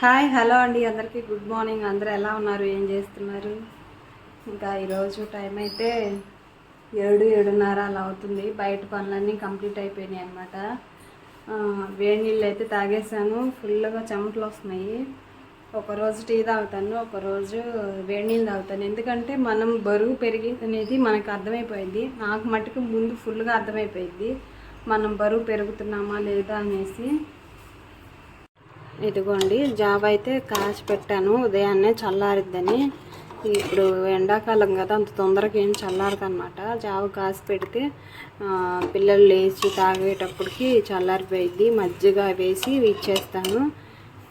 Hi hello అండి. అందరికీ good morning. అందరూ ఎలా ఉన్నారు? ఏం చేస్తున్నారు? ఇంకా ఈరోజు టైం అయితే ఏడు ఏడున్నర అలా అవుతుంది. బయట పనులన్నీ కంప్లీట్ అయిపోయినాయి అనమాట వేడి నీళ్ళు అయితే తాగేసాను ఫుల్గా చెమటలు వస్తున్నాయి. ఒకరోజు టీ తాగుతాను ఒకరోజు వేడి నీళ్ళు తాగుతాను. ఎందుకంటే మనం బరువు పెరిగి అనేది మనకు అర్థమైపోయింది. నాకు మటుకు ముందు ఫుల్గా అర్థమైపోయింది. మనం బరువు పెరుగుతున్నామా లేదా అనేసి. ఇదిగోండి జావ అయితే కాచి పెట్టాను ఉదయాన్నే చల్లారిద్దని. ఇప్పుడు ఎండాకాలం కదా అంత తొందరగా ఏం చల్లారదనమాట జావ కాసి పెడితే పిల్లలు లేచి తాగేటప్పటికి చల్లారిపోయిద్ది. మజ్జిగ వేసి ఇచ్చేస్తాను.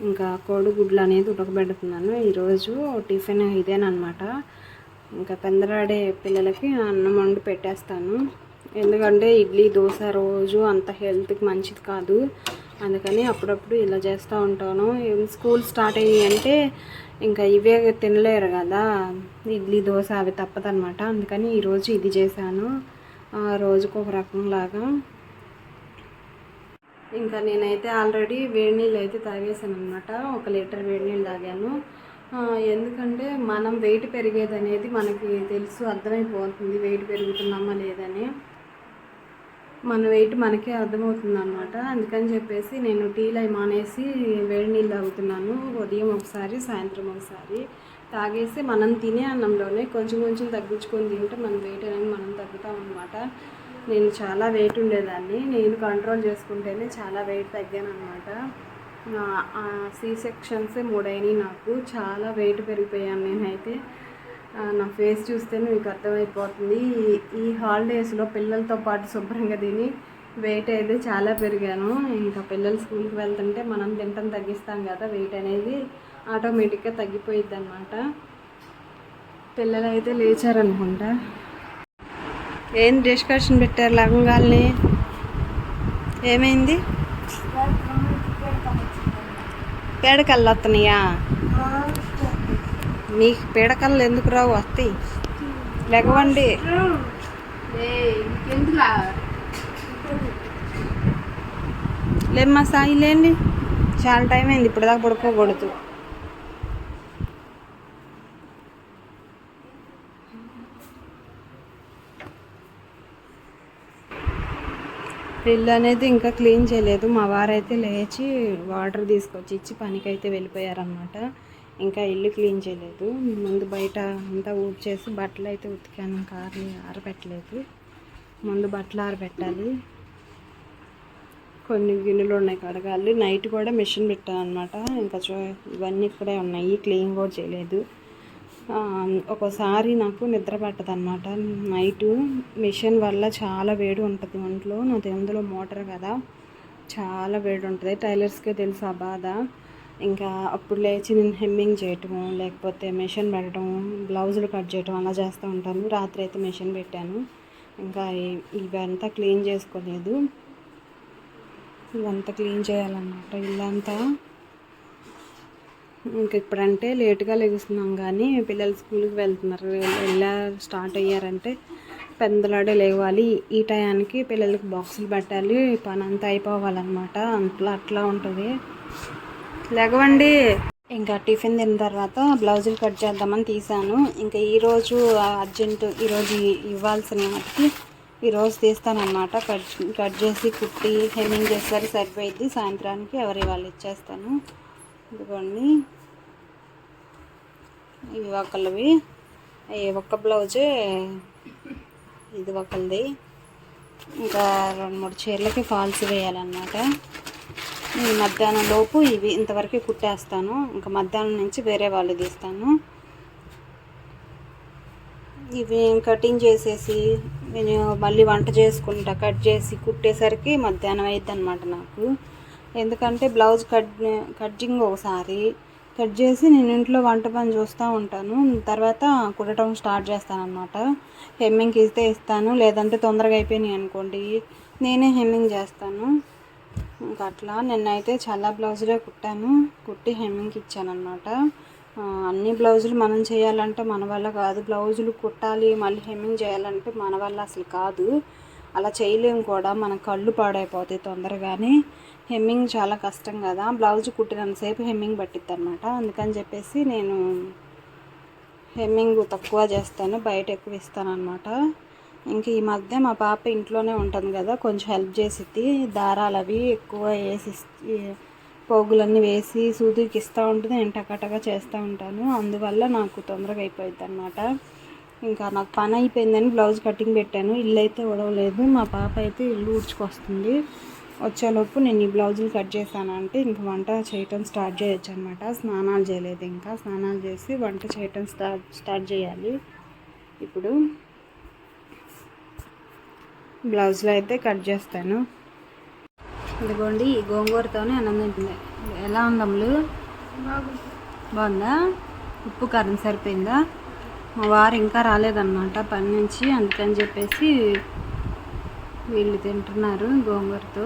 ఇంకా కోడిగుడ్లు అనేది ఉడకబెడుతున్నాను. ఈరోజు టిఫిన్ ఇదేనమాట ఇంకా పెందరాడే పిల్లలకి అన్నం వండి పెట్టేస్తాను. ఎందుకంటే ఇడ్లీ దోశ రోజు అంత హెల్త్కి మంచిది కాదు. అందుకని అప్పుడప్పుడు ఇలా చేస్తూ ఉంటాను. స్కూల్ స్టార్ట్ అయ్యి అంటే ఇంకా ఇవే తినలేరు కదా. ఇడ్లీ దోశ అవి తప్పదనమాట అందుకని ఈరోజు ఇది చేశాను. రోజుకు ఒక రకంలాగా ఇంకా నేనైతే ఆల్రెడీ వేడి నీళ్ళు అయితే తాగేసాను అనమాట ఒక లీటర్ వేడి నీళ్ళు తాగాను. ఎందుకంటే మనం వెయిట్ పెరిగేది అనేది మనకి తెలుసు అర్థమైపోతుంది వెయిట్ పెరుగుతున్నామా లేదని. మన వెయిట్ మనకే అర్థమవుతుంది అనమాట అందుకని చెప్పేసి నేను టీలు అవి మానేసి వేడి నీళ్ళు తాగుతున్నాను. ఉదయం ఒకసారి సాయంత్రం ఒకసారి. తాగేసి మనం తినే అన్నంలోనే కొంచెం కొంచెం తగ్గించుకొని తింటే మన వెయిట్ అనేది మనం తగ్గుతాం అనమాట నేను చాలా వెయిట్ ఉండేదాన్ని. నేను కంట్రోల్ చేసుకుంటేనే చాలా వెయిట్ తగ్గాను అనమాట సి సెక్షన్సే మూడైనవి నాకు. చాలా వెయిట్ పెరిగిపోయాను నేనైతే. నా ఫేస్ చూస్తేనే మీకు అర్థమైపోతుంది. ఈ- హాలిడేస్లో పిల్లలతో పాటు శుభ్రంగా తిని వెయిట్ అయితే చాలా పెరిగాను. ఇంకా పిల్లలు స్కూల్కి వెళ్తుంటే మనం తింటం తగ్గిస్తాం కదా వెయిట్ అనేది ఆటోమేటిక్గా తగ్గిపోయిద్ది అనమాట పిల్లలు అయితే లేచారనుకుంటా. ఏం డిస్కషన్ పెట్టారు లగంగాల్ని ఏమైంది? పేడకల్లు వస్తున్నాయా? మీకు పీడకల్లు ఎందుకు రావు వస్తాయి లెగవండి లేమ్మా సాయి లేండి. చాలా టైం అయింది ఇప్పుడు దాకా పడుకోకూడదు. ఇల్లు అనేది ఇంకా క్లీన్ చేయలేదు. మా వారైతే లేచి వాటర్ తీసుకొచ్చి ఇచ్చి పనికైతే వెళ్ళిపోయారనమాట ఇంకా ఇల్లు క్లీన్ చేయలేదు. ముందు బయట అంతా ఊడ్చేసి బట్టలు అయితే ఉతికాను కార్లు ఆరబెట్టలేదు. ముందు బట్టలు ఆరబెట్టాలి. కొన్ని గిన్నెలు ఉన్నాయి కడగాలి. నైట్ కూడా మిషన్ పెట్టాను అనమాట ఇంకా చూ ఇవన్నీ ఇక్కడే ఉన్నాయి. క్లీన్ కూడా చేయలేదు. ఒకసారి ఒక్కోసారి నాకు నిద్ర పట్టదు అనమాట నైట్ మిషన్ వల్ల చాలా వేడి ఉంటుంది ఒంట్లో. నాది ఎందులో మోటార్ కదా. చాలా వేడి ఉంటుంది. టైలర్స్కే తెలుసు ఆ బాధ. ఇంకా అప్పుడు లేచి నేను హెమ్మింగ్ చేయటము లేకపోతే మిషన్ పెట్టడం బ్లౌజులు కట్ చేయటం అలా చేస్తూ ఉంటాను. రాత్రి అయితే మిషన్ పెట్టాను. ఇంకా ఇవంతా క్లీన్ చేసుకోలేదు. ఇవంతా క్లీన్ చేయాలన్నమాట ఇల్లంతా. ఇంక ఇప్పుడంటే లేటుగా లెగుస్తున్నాం కానీ పిల్లలు స్కూల్కి వెళ్తున్నారు. వెళ్ళా స్టార్ట్ అయ్యారంటే పెందలాడే లేవాలి. ఈ టయానికి పిల్లలకి బాక్సులు పెట్టాలి. పని అంతా అయిపోవాలన్నమాట. అట్లా అట్లా ఉంటుంది. లేగవండి ఇంకా టిఫిన్ తిన్న తర్వాత బ్లౌజులు కట్ చేద్దామని తీసాను. ఇంకా ఈరోజు అర్జెంట్ ఈరోజు ఇవ్వాల్సిన వాటికి ఈరోజు తీస్తానన్నమాట. కట్ కట్ చేసి కుట్టి హెమ్మింగ్ చేస్తారు సరిపోయిద్ది. సాయంత్రానికి ఎవరి వాళ్ళు ఇచ్చేస్తాను. ఇదిగోండి. ఇవి ఒకళ్ళవి. ఈ ఒక్క బ్లౌజే ఇది ఒకళ్ళది. ఇంకా రెండు మూడు చీరలకి ఫాల్స్ వేయాలన్నమాట. ఈ మధ్యాహ్నం లోపు ఇవి ఇంతవరకు కుట్టేస్తాను. ఇంకా మధ్యాహ్నం నుంచి వేరే వాళ్ళు తీస్తాను. ఇవి కటింగ్ చేసేసి నేను మళ్ళీ వంట చేసుకుంటా కట్ చేసి కుట్టేసరికి మధ్యాహ్నం అయింది అనమాట నాకు. ఎందుకంటే బ్లౌజ్ కట్ కటింగ్ ఒకసారి. కట్ చేసి నేను ఇంట్లో వంట పని చూస్తూ ఉంటాను. తర్వాత కుట్టడం స్టార్ట్ చేస్తాను అనమాట హెమ్మింగ్కి ఇస్తే ఇస్తాను. లేదంటే తొందరగా అయిపోయినాయి అనుకోండి నేనే హెమ్మింగ్ చేస్తాను. ఇంకా అట్లా నిన్నైతే చాలా బ్లౌజులే కుట్టాను. కుట్టి హెమ్మింగ్కి ఇచ్చానమాట అన్ని బ్లౌజులు మనం చేయాలంటే మన వల్ల కాదు. బ్లౌజులు కుట్టాలి మళ్ళీ హెమ్మింగ్ చేయాలంటే మన వల్ల అసలు కాదు. అలా చేయలేము కూడా. మన కళ్ళు పాడైపోతాయి తొందరగానే. హెమ్మింగ్ చాలా కష్టం కదా. బ్లౌజ్ కుట్టినంతసేపు హెమ్మింగ్ పట్టిద్ది అనమాట అందుకని చెప్పేసి నేను హెమ్మింగ్ తక్కువ చేస్తాను. బయట ఎక్కువ ఇస్తాను అనమాట ఇంక ఈ మధ్య మా పాప ఇంట్లోనే ఉంటుంది కదా కొంచెం హెల్ప్ చేసిద్ది. దారాలు అవి ఎక్కువ వేసి పోగులన్నీ వేసి సూదికి ఇస్తూ ఉంటుంది నేను టకటగా చేస్తూ ఉంటాను. అందువల్ల నాకు తొందరగా అయిపోయింది అనమాట ఇంకా నాకు పని అయిపోయిందని బ్లౌజ్ కటింగ్ పెట్టాను ఇల్లు అయితే ఉడవలేదు మా పాప అయితే ఇల్లు ఊడ్చుకొస్తుంది. వచ్చేలోపు నేను ఈ బ్లౌజులు కట్ చేశానంటే ఇంక వంట చేయటం స్టార్ట్ చేయొచ్చు అనమాట స్నానాలు చేయలేదు ఇంకా. స్నానాలు చేసి వంట చేయటం స్టార్ట్ స్టార్ట్ చేయాలి. ఇప్పుడు బ్లౌజ్లో అయితే కట్ చేస్తాను. ఇదిగోండి ఈ గోంగూరతోనే అన్నం తింటుంది. ఎలా ఉందమ్ములు బాగుందా? ఉప్పు కారం సరిపోయిందా? మా వారు ఇంకా రాలేదన్నమాట పని నుంచి అందుకని చెప్పేసి వీళ్ళు తింటున్నారు గోంగూరతో.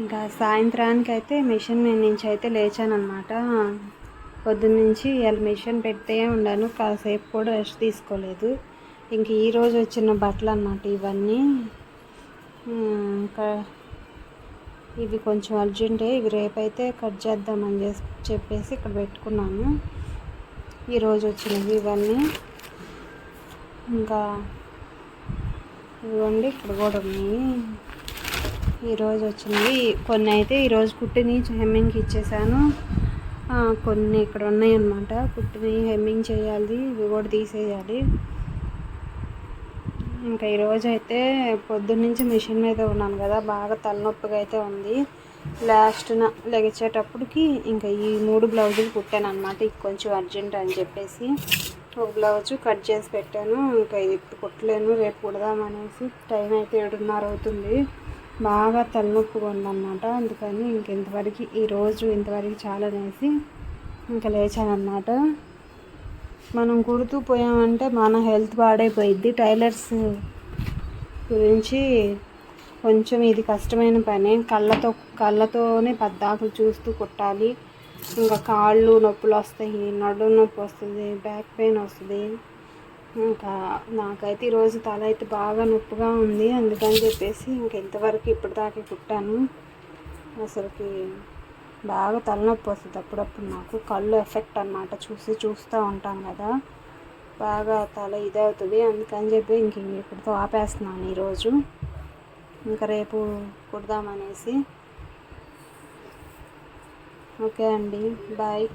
ఇంకా సాయంత్రానికి అయితే మిషన్ మీద నుంచి అయితే లేచానమాట పొద్దున్నుంచి ఇవాళ మిషన్ పెడితే ఉన్నాను కాసేపు కూడా రెస్ట్ తీసుకోలేదు. ఇంక ఈరోజు వచ్చిన బట్టలు అన్నమాట ఇవన్నీ. ఇంకా ఇవి కొంచెం అర్జెంటే ఇవి రేపైతే కట్ చేద్దామని చెప్పేసి ఇక్కడ పెట్టుకున్నాను. ఈరోజు వచ్చినవి ఇవన్నీ. ఇంకా ఇవ్వండి ఇక్కడ కూడా ఉన్నాయి. ఈరోజు వచ్చినవి. కొన్ని అయితే ఈరోజు కుట్టిని హెమ్మింగ్కి ఇచ్చేసాను. కొన్ని ఇక్కడ ఉన్నాయన్నమాట. కుట్టిని హెమ్మింగ్ చేయాలి ఇవి కూడా తీసేయాలి. ఇంకా ఈరోజు అయితే పొద్దున్నుంచి మిషన్ మీద ఉన్నాను కదా బాగా తలనొప్పిగా అయితే ఉంది. లాస్ట్న లెగిచేటప్పటికి ఇంకా ఈ మూడు బ్లౌజులు కుట్టాను అనమాట ఇది కొంచెం అర్జెంట్ అని చెప్పేసి ఒక బ్లౌజు కట్ చేసి పెట్టాను. ఇంకా ఇది ఇప్పుడు కుట్టలేను రేపు కుడదామనేసి టైం అయితే ఏడున్నర అవుతుంది. బాగా తలనొప్పిగా ఉందన్నమాట. అందుకని ఇంకెంతవరకు ఈరోజు ఇంతవరకు చాలనేసి ఇంకా లేచానమాట మనం కుడుతూ పోయామంటే మన హెల్త్ పాడైపోయిద్ది టైలర్స్ గురించి కొంచెం ఇది కష్టమైన పని. కళ్ళతో కళ్ళతోనే పద్దాకులు చూస్తూ కుట్టాలి. ఇంకా కాళ్ళు నొప్పులు వస్తాయి నడు నొప్పి వస్తుంది బ్యాక్ పెయిన్ వస్తుంది. ఇంకా నాకైతే ఈరోజు తల అయితే బాగా నొప్పిగా ఉంది. అందుకని చెప్పేసి ఇంకెంతవరకు ఇప్పటిదాకా కుట్టాను. అసలుకి బాగా తలనొప్పి వస్తుంది అప్పుడప్పుడు నాకు. కళ్ళు ఎఫెక్ట్ అనమాట చూసి చూస్తూ ఉంటాం కదా. బాగా తల ఇదవుతుంది. అవుతుంది అందుకని చెప్పి ఇంక ఇప్పటితో ఆపేస్తున్నాను ఈరోజు ఇంకా రేపు కుడదామనేసి ఓకే అండి. బాయ్.